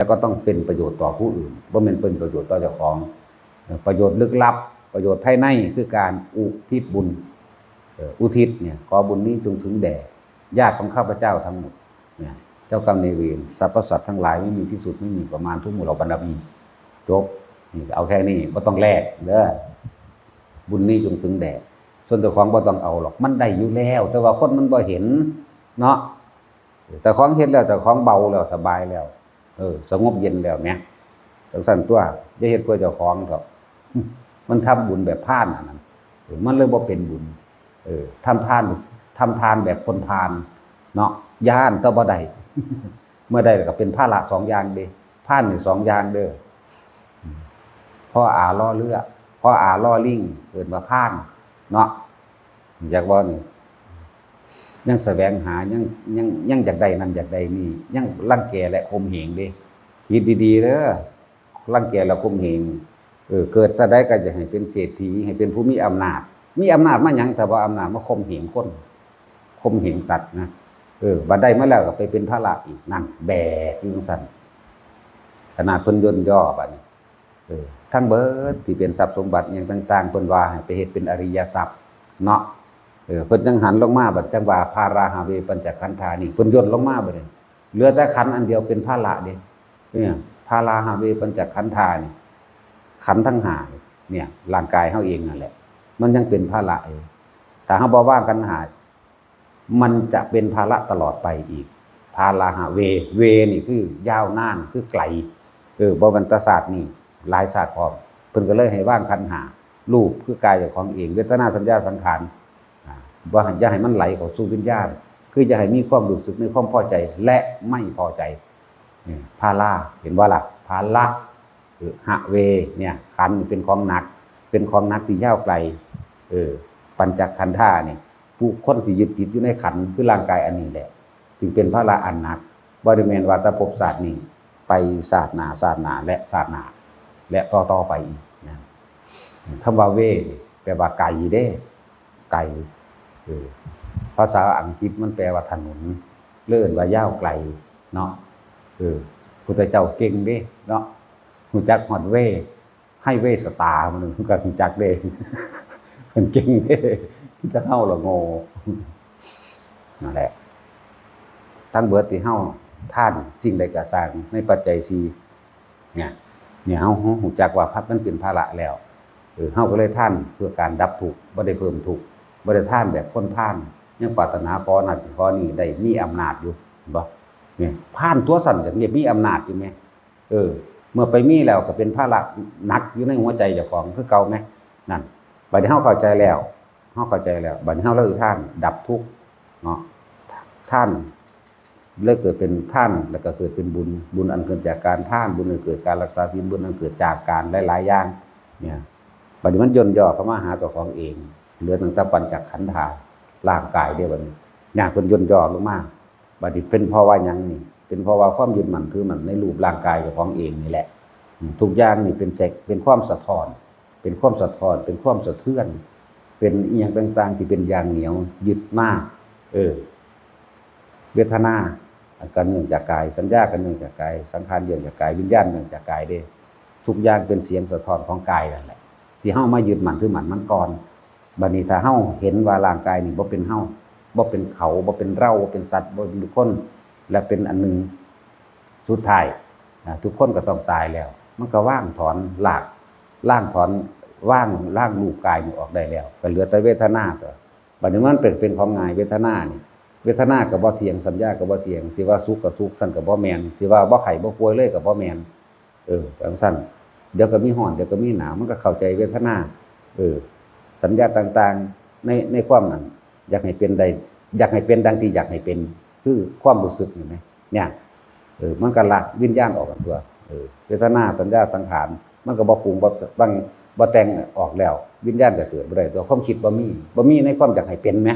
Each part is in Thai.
แล้วก็ต้องเป็นประโยชน์ต่อผู้อื่นบ่แม่นเป็นประโยชน์ต่อเจ้าของ ประโยชน์ลึกลับ ประโยชน์ภายในคือการอุทิศบุญอุทิศเนี่ยขอบุญนี้จงถึงแด่ญาติของข้าพเจ้าทั้งหมดเนี่ยเจ้ากรรมนายเวรสรรพสัตว์ทั้งหลายไม่มีที่สุดไม่มีประมาณทุกหมู่เหล่าบรรดามีจบนี่เอาแค่นี้บ่ต้องแลกเด้อบุญนี้จงถึงแด่ส่วนเจ้าของบ่ต้องเอาหรอกมันได้อยู่แล้ว แต่ว่าคนมันบ่เห็นเนาะแต่ของเฮ็ดแล้วแต่ของเบาแล้วสบายแล้ว เออ สงบเย็นแล้วเนี่ยจังสั่นตัวจะเฮ็ดเพื่อเจ้าของเถอะมันทำบุญแบบพลาดนนั้นมันเลยบ่าเป็นบุญ เออทำทานทำทานแบบคนพาลเนาะย่านแตบ่ได้เมื่อใดก็เป็นผ้าละสองอย่างเด้ผ้านนี่งสองอย่างเด้อพ่ออาล่อเรือพ่ออาล่อลิ่งเกิดมาผ้านเนาะอยากว่านี่ ยังแสวงหายังยังยังอยากได้นั่นอยากได้นี่ยังรังแกและข่มเหงเด้คิดดีๆเด้อรังแกและข่มเหงเออเกิดซะได้ก็จะให้เป็นเศรษฐีให้เป็นผู้มีอำนาจ มีอำนาจมาหยังแต่ว่าอำนาจมาข่มเหงคนข่มเหงสัตว์นะเออบัดได้มาแล้วก็ไปเป็นพระราอีกนั่นแบกอยังซั่นขนาดเพิ่นย่นย่อบัดนี้เออทั้งเบิดที่เป็นทรัพย์สมบัติอย่างต่างๆเพิ่นว่าให้ไปเฮ็ดเป็นอริยทรัพย์เนาะ เออเพิ่นจังหันลงมาบัดจังว่าพาราหาเวปัญจขันธานี่เพิ่นย่นลงมาบัดนี้เหลือแต่ขันอันเดียวเป็นภาระเด้เนี่ยพาราหาเวปัญจขันธานี่ขันทั้งหาเนี่ยร่างกายเฮาเองนั่นแหละ มันยังเป็นภาระเองถ้าเฮาบ่ว่างกันหา มันจะเป็นภาระตลอดไปอีกพาราหาเว เวนี่คือยาวนานคือไกล เออบ่แมันตศาสตร์นี่หลายศาสตร์พร้อมเพิ่นก็เลยให้ว่างขันหารูปคือกายของเอง เวทนาสัญญาสังขาร ว่าอย่าให้มันไหลเข้าสู่วิญญาณ คือจะให้มีความรู้สึกในความพอใจและไม่พอใจนี่พาลาเห็นว่าล่ะพาละหรือหะเวเนี่ยขันเป็นของหนัก เป็นของหนักที่ยาวไกลเออปัญจขันธ์ท่านี่ผู้คนที่ยึดติดอยู่ในขันคือร่างกายอันนี้แหละ จึงเป็นพระละอันหนักบริเวณวัตภพศาสตร์นี้ไปศาสตร์หนาศาสตร์หนาและศาสตร์หนาและต่อต่อไปนะคำว่าเวแปลว่าไกลเด้ ไกลเออภาษาอังกฤษมันแปลว่าถนน เลื่อนว่ายาวไกลเนาะเออพุทธเจ้าเก่งด้เนาะหูจักฮอดเวให้เวสตาร์มันก็หูจักเด้เพิ่นเก่งเด้จะเฮาละโง่นั่นแหละทั้งเบิดที่เฮาท่านสิ่งใดก็สร้างในปัจจัยสี่เนี่ยเนี่ยเฮาเฮาหูจักว่าพัดมันเป็นภาระแล้วเออเฮาก็เลยท่านเพื่อการดับทุกข์บ่ได้เพิ่มทุกข์ บ่ได้ท่านแบบคนท่านยังปรารถนาขอนั่นขอนี่ได้มีอำนาจอยู่บ่เนี่ยผ่านตัวสั่นจังนี่ยมีอำนาจอยู่ไหมเออ เมื่อไปมีแล้วก็เป็นภาระหนักอยู่ในหัวใจเจ้าของคือเก่าไหมนั่นบัดนี้เฮาเข้าใจแล้วเฮาเข้าใจแล้วบัดนี้เฮาเลิกท่าน ดับทุกเนาะท่านเลิกเกิดเป็นท่านแล้วก็เกิดเป็นบุญบุญอันเกิดจากการท่านบุญอันเกิดการรักษาศีลบุญอันเกิดจากการหลายๆอย่างเนี่ยบัดนี้มันย่นย่อเข้ามาหาตัวของเอง เหลือตั้งแต่ปัญจขันธาร่างกายเด้บัดนี้อย่างเพิ่นย่นย่อลงมาบัดนี้เป็นเพราะว่ายังนี่ เป็นเพราะว่าความยึดมั่นคือมันในรูปร่างกายของเองนี่แหละ ทุกอย่างนี่เป็นเสกเป็นความสะท้อน เป็นความสะท้อน เป็นความสะเทือน เป็นอีหยังต่าง ๆ ที่เป็นยางเหนียวยึดมาก เออ เวทนากันเนื่องจากกาย สัญญากันเนื่องจากกาย สังขารเนื่องจากกาย วิญญาณเนื่องจากกายเด้ทุกอย่างเป็นเสียงสะท้อนของกายนั่นแหละ ที่เฮามายึดมั่นถือมั่นมันก่อน บัดนี้ถ้าเฮาเห็นว่าร่างกายนี่บ่เป็นเฮาบ่เป็นเขาบ่เป็นเราบ่เป็นสัตว์บ่เป็นคนและเป็นอันหนึ่งสุดท้ายทุกคนก็ต้องตายแล้ว มันก็ว่างถอนหลากล่างถอนว่างล่างรูปกายนี่ออกได้แล้วก็เหลือแต่เวทนาตัวบัดนี้มันเป็นเป็นของงายเวทนานี่เวทนาก็บ่เที่ยงสัญญาก็บ่เที่ยงสิว่าสุขก็สุขสั่นก็บ่แมนสิว่าบ่ไข้บ่ป่วยเลยก็บ่แมนเออจังซั่นเดี๋ยวก็มีห่อนเดี๋ยวก็มีหนาวมันก็เข้าใจเวทนา เออ สัญญาต่างๆ ในในความนั้นอยากให้เป็นใด อยากให้เป็นดังที่อยากให้เป็น คือความรู้สึกเห็นไหมเนี่ยเออมันก็ละวิญญาณออกกันตัวเออเวทนาสัญญาสังขารมันก็บ่ปรุงบ่บางบ่แต่งออกแล้ว วิญญาณก็เกิดบ่ได้ตัวความคิดบ่มีบ่มีในความอยากให้เป็นไหม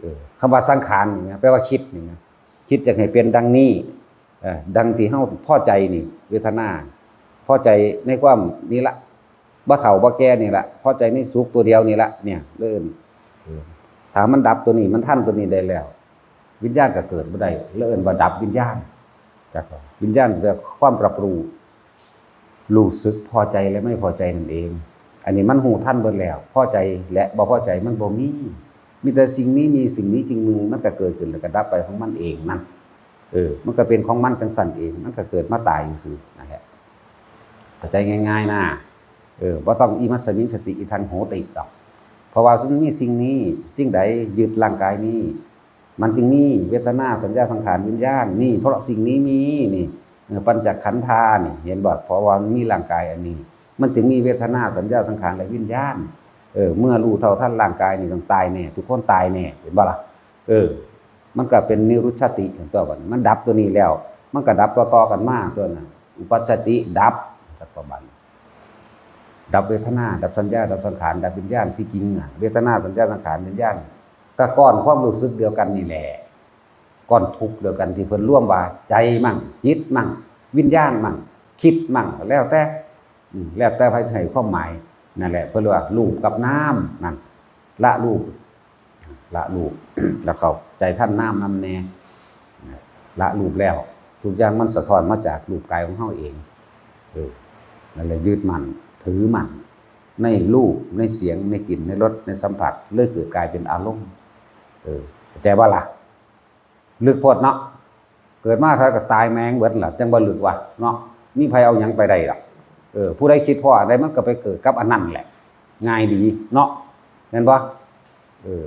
เออคำว่าสังขารนี่นะแปลว่าคิดนี่นะคิดอยากให้เป็นดังนี้ดังที่เฮาพอใจนี่ เวทนาพอใจในความนี่ละ บ่เฒ่าบ่แก่นี่ละพอใจในสุขตัวเดียวนี่ละเนี่ยเริ่มเออถ้ามันดับตัวนี้มันท่านตัวนี้ได้แล้ว วิญญาณก็เกิดบ่ได้เริ่มว่าดับวิญญาณจักว่าวิญญาณแปลว่าความรับรู้รู้สึกพอใจและไม่พอใจนั่นเอง อันนี้มันหูท่านเบิดแล้ว พอใจและบ่พอใจมันบ่มีมีแต่สิ่งนี้มีสิ่งนี้จริงมึงมันก็เกิดขึ้นแล้วก็ดับไปของมันเองนั่นเออ มันก็เป็นของมันจังสั่นเอง มันก็เกิดมาตายซื่อๆนะฮะเข้าใจง่าย ๆ นะ เออบ่ต้องอิมัสมิสติอิทังโหติดอกเพราะว่าซึ่งมีสิ่งนี้สิ่งใดยึดร่างกายนี้ มันจึงมีเวทนาสัญญาสังขารวิญญาณนี่ เพราะสิ่งนี้มีนี่ปัญจขันธานี่ เห็นบ่เพราะว่ามีร่างกายอันนี้ มันจึงมีเวทนาสัญญาสังขารและวิญญาณเออเมื่อรู้เท่าท่านร่างกายนี่ต้องตายแน่ทุกคนตายแน่เห็นบ่ล่ะเออ มันก็เป็นนิรุชติของตัวบัดมันดับตัวนี้แล้ว มันก็ดับต่อๆกันมากตัวนั้นอุปัชติดับตัตบัน ดับเวทนา ดับสัญญา ดับสังขาร ดับวิญญาณที่จริงอะเวทนาสัญญาสังขารวิญญาณก็ก้อนความรู้สึกเดียวกันนี่แหละก้อนทุกเดียวกันที่เพิ่นร่วมว่าใจมั่งจิตมั่ง วิญญาณมั่ง คิดมั่งแล้วแต่แล้วแต่ไผใช้ความหมายนั่นแหละเพิ่นเรียกว่ารูปกับน้ำนั่นละรูปละรูปแล้วเขาใจท่านน้ำนำแน่ละรูปแล้วทุกอย่างมันสะท้อนมาจากรูปกายของเฮาเองเออนั่นแหละยึดมัน ถือมันในรูปในเสียงในกลิ่นในรสในสัมผัสเลยเกิดกลายเป็นอารมณ์เออใจว่าล่ะลึกโพดเนาะเกิดมาเขาก็ตายแมงเบิดล่ะจังบ่ลึกว่ะเนาะมีไผเอาหยังไปได้ล่ะเออผู้ใดคิดพออะไรมันก็ไปเกิดกับอันนั้นแหละ ง่ายดีเนาะเห็นบ่เออ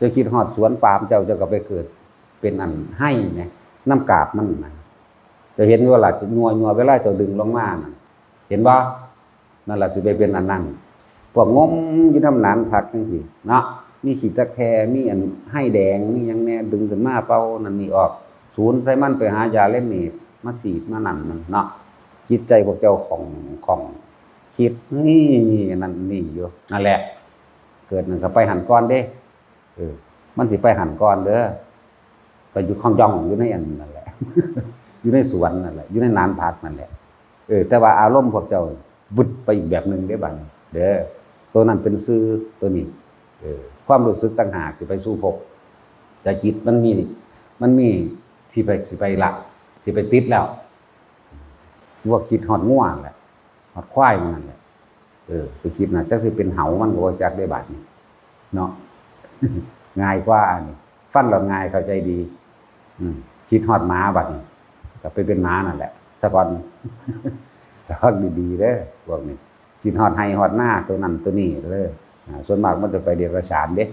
จะคิดฮอดสวนปามเจ้าจ้าก็ไปเกิดเป็นอันให้ไงน้ำกาบมันนะจะเห็นว่าล่ะจะนัวนัวเวลาจ้าดึงลงมานะเห็นบ่ นั่นแหละสิไปเป็นอันนั้นพวกงมยู่ทำหนานผักจังซี่เนาะมีขีดตะแครมีอันให้แดงมียังแน่ดึงขึ้นมาเป่านั่นนี่ออก ศูนย์ใส่มันไปหายาเล่นนี่มาสีดมานั่นมันเนาะจิตใจพวกเจ้าของของคิดนี่นั่นนี่อยู่นั่นแหละ เกิดหนั่นก็ไปหันก้อนเด้เออมันสิไปหันก้อนเด้อไปอยู่ข้องย่องอยู่ในอันนั่นแหละ อยู่ในสวนนั่นแหละอยู่ในนานพักนั่นแหละเออแต่ว่าอารมณ์พวกเจ้า วุดไปอีกแบบหนึ่งได้บัดนี้เด้อตัวนั้นเป็นซื้อตัวนี้เออความรู้สึกต่างหากสิไปสู้พบ แต่จิตมันมีมันมีที่ไปสิไปละสิไปติดแล้วว่าคิดหอดง่วงแหละหอดควายมันนั่นแหละเออไปคิดนะจักสิเป็นเหามันก็จักได้บาดนี้เนาะง่ายกว่าอันนี้ฟันเราง่ายเข้าใจดี อืมคิดหอดม้าบัดนี้ก็ไปเป็นม้านั่นแหละสะก่อน แต่ว่าดีๆเด้อพวกนี้คิดหอดไห้หอดหน้าตัวนั้นตัวนี้เลยส่วนมากมันจะไปเดรัจฉานเด้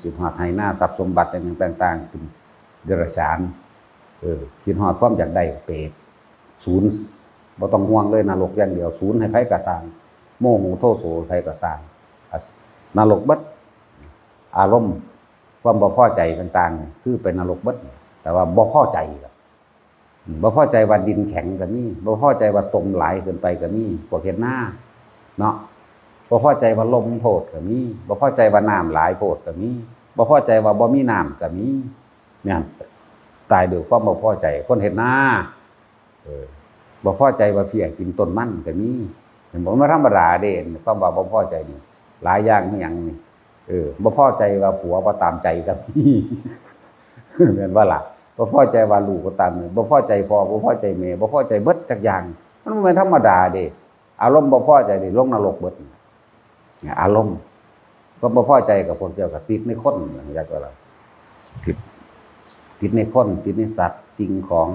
คิดหอดไห้หน้าทรัพย์สมบัติอย่างต่างๆเป็นเดรัจฉานเออคิดหอดความอยากได้เปรตศูนย์บ่ต้องห่วงเลยนรกอย่างเดียวศูนย์ให้ไผกระสางโมโหโทโสไผกระสางนรกบิดอารมณ์ความบ่พอใจต่างๆ คือเป็นนรกบิดแต่ว่าบ่พอใจครับ บ่พอใจว่าดินแข็งก็มีบ่พอใจว่าตมหลายเกินไปก็มีพวกเฮ็ดหน้าเนาะบ่พอใจว่าลมโพดก็มีบ่พอใจว่าน้ำหลายโพดก็มีบ่พอใจว่าบ่มีน้ำก็มีเนี่ยตายด้วยความบ่พอใจคนเฮ็ดนาเออบ่พอใจว่าเพียกินต้นมันก็มีเห็นบ่มันธรรมดาเด้ความว่าบ่พอใจนี่หลายอย่างอหยังนี่เออบ่พอใจว่าผัวบ่ตามใจก็มีแม่นว่าล่ะ บ่พอใจว่าลูกบ่ตามบ่พอใจพ่อบ่พอใจแม่บ่พอใจเบิดจักอย่าง มันบ่แม่นธรรมดาเด้อารมณ์บ่พอใจนี่ลงนรกเบิดอารมณ์ก็บ่พอใจกับพวกเจ้าก็ติดในคนอย่างไรก็แล้วติดติดในคนติดในสัตว์สิ่งของ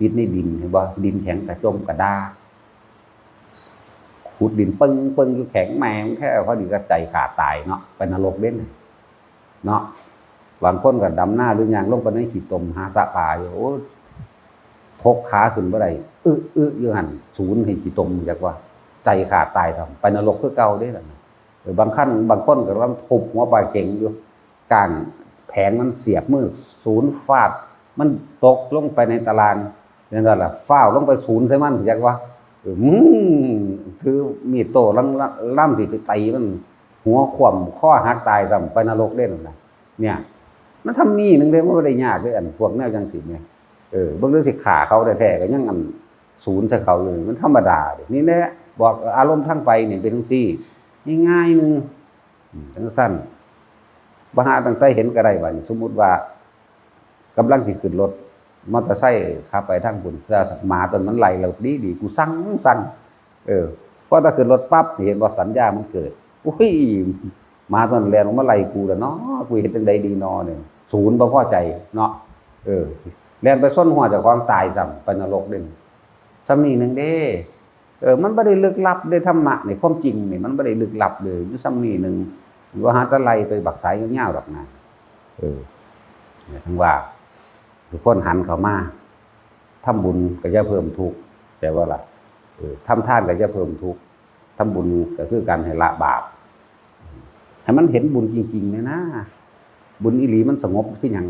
ติดในดินเห็นบ่ดินแข็งกระจมกระดาขุดดินปึ้งปึ้งอยู่แข็งแมงแค่พอดีก็ใจขาดตายเนาะไปนรกเด่นเนาะ บางคนก็ดำหน้าหรือยังลงไปในขี้ตมหาสะพาอยู่โอ้ทกขาขึ้นบ่ได้อึอึอยู่หันศูนย์ให้ขี้ตมจักว่า ใจขาดตายซ้ำไปนรกคือเก่าได้หรือบางขั้นบางคนก็กำลังทุบหัวปลาเก่งอยู่กลางแผงมันเสียบมือศูนย์ฟาด มันตกลงไปในตารางนั่นแหละฟ้าวลงไปศูนย์ใช่มันจักว่าออมึงคือมีโตล่ำล่ำที่ไปตีมันหัวขวมข้อหักตายซ้ำไปนรกเล่นนะเนี่ย มันทำนี่หนึงเด้มันบ่ได้ยากเลยอันพวกแนวจังสิเนี่ยเออบางเบิ่องสิขาเขาแท้ๆก็ยังอันศูนย์ใส่เขาเลย มันธรรมดาเนี่แหละบอกอารมณ์ทั้งไปเนี่ยเป็นจังซี่ง่ายๆหนึงอืมจังสั้นบ่หาตั้งแต่เห็นก็ได้ว่านี่สมมุติว่ากำลังสิขึ้นรถมอเตอร์ไซค์ขับไปทางบุญจะหมาตนมันไหลเราดีดีกูสั่งสั่งเออเพราะถ้าขึ้นรถปั๊บเห็นว่าสัญญามันเกิดอุ้ยมาตอนแลนลงมาไหลกูแล้วเนาะกูเห็นจังใดดีนอเนี่ย ศูนย์บ่พอใจเนาะเออแลนไปส้นหัวจากความตายซ้ำไปนรกเด่นซ้ำนี่หนึ่งเด้เออมันไม่ได้ลึกลับได้ธรรมะในความจริงนี่มันไม่ได้ลึกลับเลยอยู่ซ้ำนี่หนึ่งหรือว่าหาตะไลไปบักสายเงี้ยวๆหรอกนะเออทั้งว่าทุกคนหันเข้ามาทำบุญก็จะเพิ่มทุกข์แต่ว่าล่ะเออทำทานก็จะเพิ่มทุกข์ทำบุญก็คือการให้ละบาปให้มันเห็นบุญจริงๆเนี่ยนะ บุญอีหลีมันสงบขึ้นยัง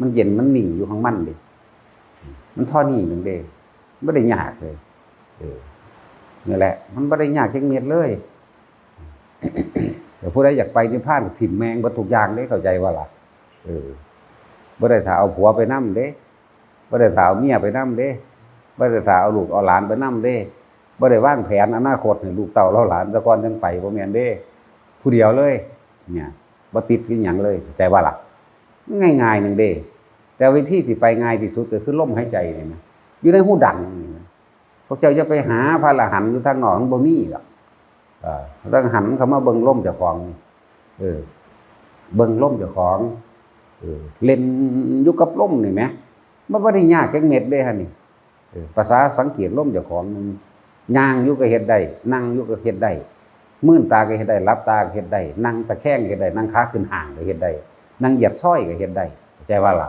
มันเย็นมันนิ่งอยู่ข้างมันเดะมันท่อนี่หนึ่งเดะไม่ได้ยากเลยเออนี่แหละ มันไม่ได้ยากจังเม็ดเลยแต่ผู้ใดอยากไปนิพพานถิ่มแมงบรรทุกยางได้เข้าใจว่าล่ะเออบ่ได้ถ้าเอาผัวไปนํเด้บ่ได้ถ้าเอาเมียไปนํเด้บ่ได้ถ้าเอาลูกเอาหลานไปนํเด้บ่ได้วางแผนอนาคตให้ลูกเต้าเราหลานตะกอนจังไปบ่แม่นเด้ ผู้เดียวเลย เนี่ย บ่ติดสิหยังเลยเข้าใจว่าล่ะง่ายๆหนึ่งเด้แต่วิธีที่ไปง่ายที่สุดก็คือลมหายใจเนี่ยนะอยู่ในหูดังนี่นะพวกเจ้าจะไปหาพระอรหันต์อยู่ทางนอกมันบ่มีหรอกต้องหันเข้ามาเบิ่งลมเจ้าของเออ เบิ่งลมเจ้าของเออเล่นอยู่กับลมนี่ไหมมันไม่ได้ยากแค่เม็ดเลยฮะนี่ภาษาสังเกตลมเจ้าของมันย่างอยู่ก็เฮ็ดได้นั่งอยู่ก็เฮ็ดได้ มื่นตาก็เฮ็ดได้รับตาก็เฮ็ดได้นั่งตะแคงก็เฮ็ดได้นั่งขาขึ้นห่างก็เฮ็ดได้นั่งเหยียดซ้อยก็เฮ็ดได้ใจว่าล่ะ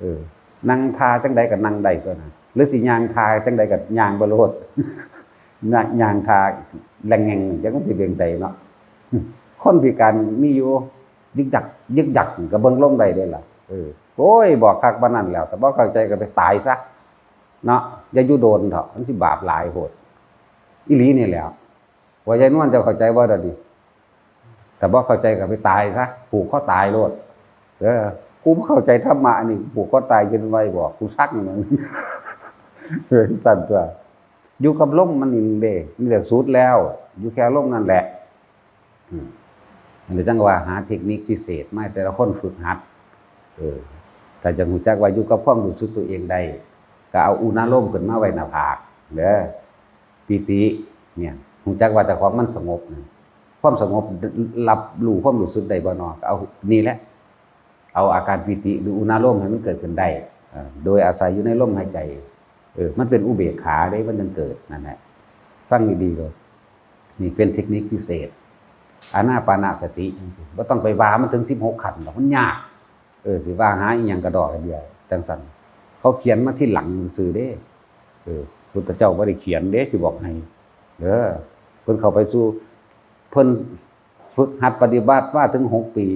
เออนั่งทาจังใดก็นั่งได้ก็นะหรือสิยางทาจังใดก็ยางบ่โลดยางย่างทาแรงแงงจังสิเบียงใจเนาะคนพิการมีอยู่ยึกยักยึกยักก็เบิ่งลมได้เด้ล่ะเออโอ้ยบอกคักบ้านนั้นแล้ว แต่บ่เข้าใจก็ไปตายซะเนาะอย่าอยู่โดนเถอะมันสิบาปหลายโหดอีหลีนี่แหล้ว ว่ายายนวลจะเข้าใจว่าเดี๋ยวนี้แต่บ่เข้าใจก็ไปตายซะผูกคอตายโลดเออกูบ่เข้าใจธรรมะนี่ผูกคอตายจนไว้บอกกูซักมันเออสั่นตัวอยู่กับลมมันนี่เด้นี่แหละสุดแล้ว อยู่แค่ลมนั่นแหละอืมหรือจังว่าหาเทคนิคพิเศษไม่แต่ละคนฝึกหัด เออถ้าจะหูจักว่าอยู่กับความรู้สึกตัวเองได้ก็เอาอุณาโลมขึ้นมาไว้หน้าผากเด้อปีติเนี่ย หูจักว่าแต่ความมันสงบนะความสงบรับรู้ความรู้สึกได้บ่นอเอานี่แหละ เอาอาการปีติหรืออุณาลมให้มันเกิดขึ้นได้โดยอาศัยอยู่ในลมหายใจเออมันเป็นอุเบกขาได้มันจึงเกิดนั่นแหละฟังดีๆเลยนี่เป็นเทคนิคพิเศษอานาปานาสติจังซี่บ่ต้องไปว่ามันถึง16ขันดอกมันยาก เออสิว่าหาอีหยังกระดอกเดียวจังซั่นเขาเขียนมาที่หลังซื่อเด้ เออพุทธเจ้าบ่ได้เขียนเด้สิบอกให้เด้อ เพิ่นเข้าไปสู่เพิ่นฝึกหัดปฏิบัติมาถึงหกปี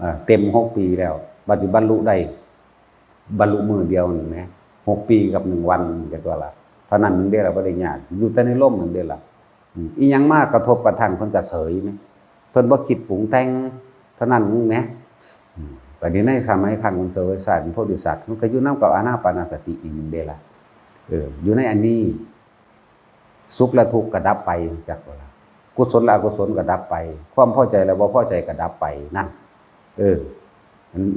อ่าเต็มหกปีแล้วปัจจุบันบรรลุได้บรรลุมือเดียวหนี่แหมหกปีกับหนึ่งวันก็ตัวละเท่านั้นหนึ่งเด้อละบ่ได้ยากอยู่แต่ในร่มหนึ่งเด้อละอีหยังมากกระทบกระทั่งเพิ่นก็เฉยไหมเพิ่นบ่คิดปรุงแต่งเท่านั้นนึงแหมอืมบัดนี้ในสมัยครั้งของเสวยศาสตร์โพธิสัตว์มันก็อยู่นํกับอานาปานาสติอีกหนึ่งเด้ล่ะเอออยู่ในอันนี้ สุขและทุกข์ก็ดับไปจากเวลากุศลและอกุศลก็ดับไป ความพอใจและบ่พอใจก็ดับไปนั่นเออ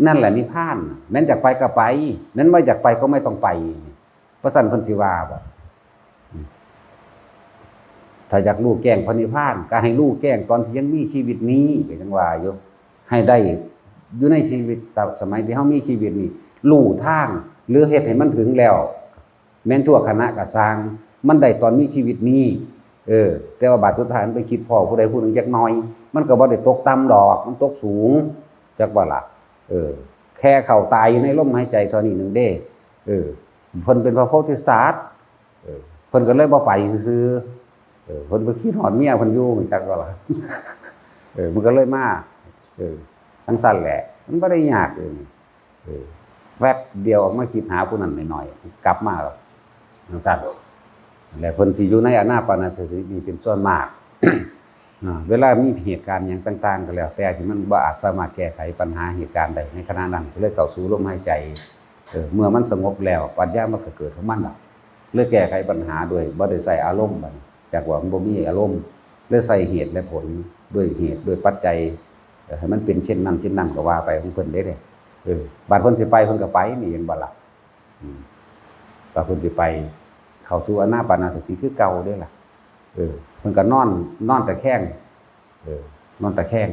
นั่นแหละนิพพานแม้นอยากไปก็ไป นั้นไม่อยากไปก็ไม่ต้องไปพระสันพันธิวาบอกถ้าอยากลูกแกล้งพระนิพพาน ก็ให้ลูกแกล้งตอนที่ยังมีชีวิตนี้ก็ยังว่าอยู่ให้ได้อยู่ในชีวิตแต่สมัยที่เฮามีชีวิตนี้ลู่ทางหรือเฮ็ดให้มันถึงแล้ว แม้นชั่วขณะก็สร้าง มันได้ตอนมีชีวิตนี้เออ แต่ว่าบาดสุดท้ายมันไปคิดพ่อผู้ใดผู้หนึ่งจักน้อย มันก็บ่ได้ตกต่ำดอก มันตกสูงจักว่าล่ะเออ แค่เข้าตายอยู่ในลมหายใจเท่านี้หนึ่งเด้เออเพิ่นเป็นพระโพธิสัตว์เออเพิ่นก็เลยบ่ไปซื่อเออเพิ่นไปคิดหอดเมียเพิ่นอยู่เหมือนกันก็ล่ะเออ มันก็เลยมาเออทั้งสั้นแหละ มันบ่ได้ยากเองเออแวบเดียวออกมาคิดหาผู้นั้นหน่อยๆกลับมาแล้วทั้งสั้น แล้วเพิ่นสิอยู่ในอานาปานสตินี่เป็นส่วนมากเวลามีเหตุการณ์อย่างต่าง ๆ ก็แล้ว แต่ที่มันบ่อาจสามารถแก้ไขปัญหาเหตุการณ์ใดในขณะนั้นเลยเข้าสู่ลมหายใจเออเมื่อมันสงบแล้วปัญญามันก็เกิดของมันล่ะเลือแก้ไขปัญหาด้วยบ่ได้ใส่อารมณ์บัดจากว่ามันบ่มีอารมณ์เลือใส่เหตุและผลด้วยเหตุด้วยปัจจัยให้มันเป็นเช่นนั้นเช่นนั้นก็ว่าไปของเพิ่นได้เด้เออบาดเพิ่นสิไปเพิ่นก็ไปนี่เห็นบ่ล่ะอืมว่าเพิ่นสิไป เข้าสู่อนาปานาสติคือเก่าเด้อล่ะ เออเพิ่นก็นอน นอนตะแคงเออนอนตะแคง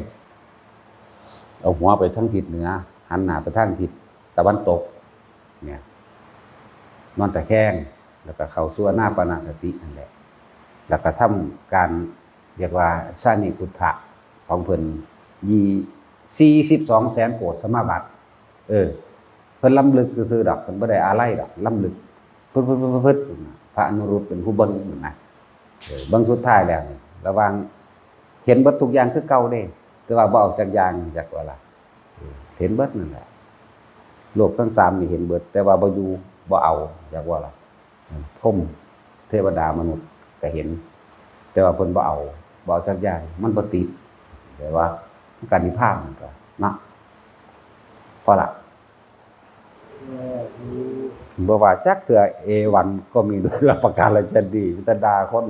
เอาหัวไปทางทิศเหนือ หันหน้าไปทางทิศตะวันตก เนี่ย นอนตะแคงแล้วก็เข้าสู่อนาปานาสตินั่นแหละ แล้วก็ทำการเรียกว่าสานิพุทธะของเพิ่นยี42แสนโกดสมาบัติ เออ เพิ่นล้ำลึกซื่อดอกเพิ่นบ่ได้อาลัยดอกล้ำลึกเพิ่นเพิ่นเพิ่นเพิ่น พระอนุรุตเป็นผู้เบิ่งนั่นนะเบิ่งสุดท้ายแล้วนี่ระว่างเห็นเบิดทุกอย่างคือเก่าเด้แต่ว่าบ่ออกจากอย่างจากว่าล่ะเออเห็นเบิดนั่นแหละโลกทั้งสามนี่เห็นเบิด แต่ว่าบ่อยู่บ่เอาจากว่าล่ะพรหมเทวดามนุษย์ก็เห็น แต่ว่าเพิ่นบ่เอาบ่เอาจากย่างมันบ่ติดแต่ว่าการนิพพานมันก็เนาะพอละ บ่ว่าจักเถื่อเอวันก็มีด้วยรับประการและจะดีมิตรดาคน